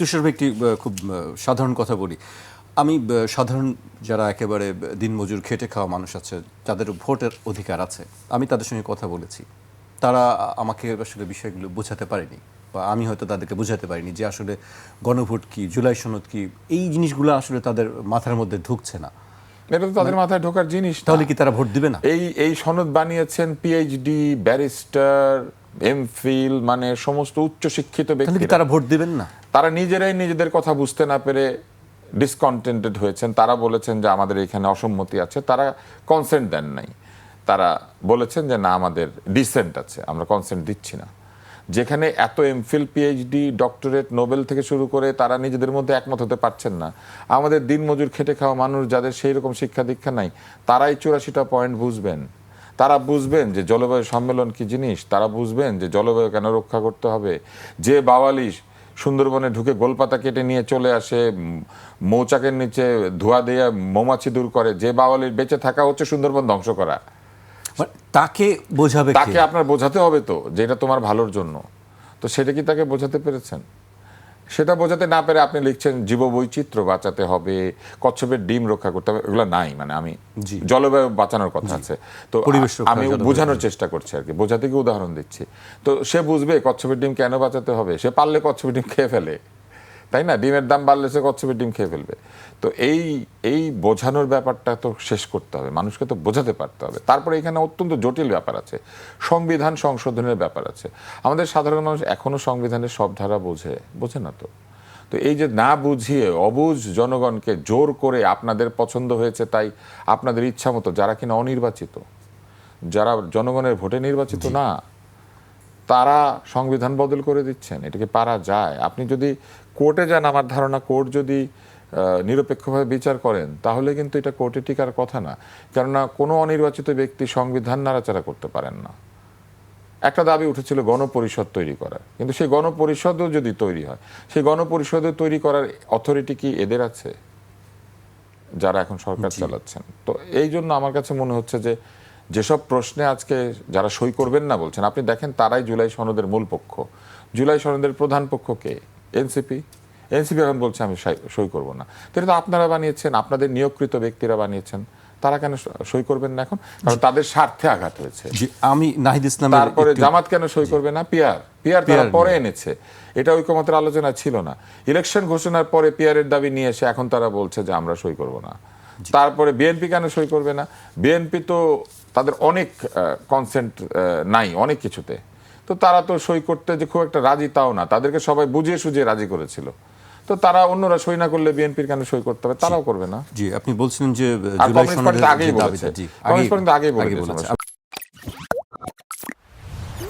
তুষার ভাই একটি খুব সাধারণ কথা বলি। আমি সাধারণ যারা একেবারে দিনমজুর খেটে খাওয়া মানুষ আছে যাদের ভোটের অধিকার আছে। আমি তাদের সঙ্গে কথা বলেছি। তারা আমাকে আসলে বিষয়গুলো বোঝাতে পারেনি বা আমি হয়তো তাদেরকে বোঝাতে পারিনি যে আসলে গণভোট কি জুলাই সনদ কি এই জিনিসগুলো আসলে তাদের মাথার মধ্যে ঢুকছে না। এটা তো তাদের মাথায় ঢোকার জিনিস তাহলে কি তারা ভোট দিবে না? এই এই সনদ বানিয়েছেন পিএইচডি ব্যারিস্টার এমফিল মানে সমস্ত উচ্চ শিক্ষিত ব্যক্তি তারা ভোট দিবেন না? তারা নিজেরাই নিজেদের কথা বুঝতে না পেরে ডিসকন্টেন্টেড হয়েছেন। তারা বলেছেন যে আমাদের এখানে অসম্মতি আছে। তারা কনসেন্ট দেন নাই। তারা বলেছেন যে না আমাদের ডিসেন্ট আছে। আমরা কনসেন্ট দিচ্ছি না। যেখানে এত এমফিল পিএইচডি ডক্টরেট নোবেল থেকে শুরু করে তারা নিজেদের মধ্যে একমত হতে পারছেন না। আমাদের দিনমজুর খেটে খাওয়া মানুষ যাদের সেই রকম শিক্ষা দীক্ষা নাই তারাই চুরাশিটা পয়েন্ট বুঝবেন। তারা বুঝবেন যে জলবায়ু সম্মেলন কি জিনিস তারা বুঝবেন যে জলবায়ু কেন রক্ষা করতে হবে। যে বাওয়ালি সুন্দরবনে ঢুকে গোলপাতা কেটে নিয়ে চলে আসে মৌচাকের নিচে ধোয়া দিয়ে মৌমাছি দূর করে যে বাওয়ালির বেঁচে থাকা হচ্ছে সুন্দরবন ধ্বংস করা। মানে তাকে বোঝাবে তাকে আপনার বোঝাতে হবে তো যে এটা তোমার ভালোর জন্য। তো সেটা কি তাকে বোঝাতে পেরেছেন? সেটা বোঝাতে না পেরে আপনি লিখছেন জীববৈচিত্র্য বাঁচাতে হবে কচ্ছপের ডিম রক্ষা করতে হবে এগুলো নাই মানে আমি। জলবায়ু বাঁচানোর কথা আছে। তো আমি বোঝানোর চেষ্টা করছি আর কি বোঝাতে গিয়ে উদাহরণ দিচ্ছি। তো সে বুঝবে কচ্ছপের ডিম কেন বাঁচাতে হবে সে পারলে কচ্ছপের ডিম খেয়ে ফেলে। তাই না? ডিমের দাম বাড়লে সে কচ্ছপের ডিম খেয়ে ফেলবে। তো এই এই বোঝানোর ব্যাপারটা তো শেষ করতে হবে। মানুষকে তো বোঝাতে পারতে হবে। তারপরে এখানে অত্যন্ত জটিল ব্যাপার আছে। সংবিধান সংশোধনের ব্যাপার আছে। আমাদের সাধারণ মানুষ এখনও সংবিধানের সব ধারা বোঝে বোঝে না তো? তো এই যে না বুঝিয়ে অবুঝ জনগণকে জোর করে আপনাদের পছন্দ হয়েছে তাই আপনাদের ইচ্ছা মতো যারা কিনা অনির্বাচিত যারা জনগণের ভোটে নির্বাচিত না তারা সংবিধান বদল করে দিচ্ছেন। এটাকে পারা যায়? আপনি যদি কোর্টে যান আমার ধারণা কোর্ট যদি নিরপেক্ষভাবে বিচার করেন তাহলে কিন্তু এটা কোর্টে টিকার কথা না। কেননা কোনো অনির্বাচিত ব্যক্তি সংবিধান নাড়াচাড়া করতে পারেন না। একটা দাবি উঠেছিল গণপরিষদ তৈরি করার। কিন্তু সেই গণপরিষদও যদি তৈরি হয় সেই গণপরিষদও তৈরি করার অথরিটি কি এদের আছে? যারা এখন সরকার চালাচ্ছেন। তো এই জন্য আমার কাছে মনে হচ্ছে যে যেসব প্রশ্নে আজকে যারা সই করবেন না বলছেন আপনি দেখেন তারাই জুলাই সনদের মূল পক্ষ। জুলাই সনদের প্রধান পক্ষ কে? এনসিপি এনসিপি এখন বলছে আমি সই করব না। তো এটা তো আপনারা বানিয়েছেন আপনাদের নিয়োগকৃত ব্যক্তিরা বানিয়েছেন তারা কেন সই করবেন না এখন? কারণ তাদের স্বার্থে আঘাত হয়েছে। আমি নাহিদ ইসলামের তারপরে জামাত কেন সই করবে না? পিয়ার পিয়ার তারা পরে এনেছে। এটা ঐকমতের আলোচনা ছিল না। ইলেকশন ঘোষণার পরে পিয়ারের দাবি নিয়ে এসে এখন তারা বলছে যে আমরা সই করব না। তারপরে বিএনপি কেন সই করবে না? বিএনপি তো তাদের অনেক কনসেন্ট নাই অনেক কিছুতে। তো তারা তো সই করতে যে খুব একটা রাজি তাও না। তাদেরকে সবাই বুঝিয়ে সুঝিয়ে রাজি করেছিল। তো তারা অন্যরা সই না করলে বিএনপির কেন সই করতে হবে? তারাও করবে না। জি আপনি বলছিলেন যে আগেই বলেছে। আগেই আগে বলেছে।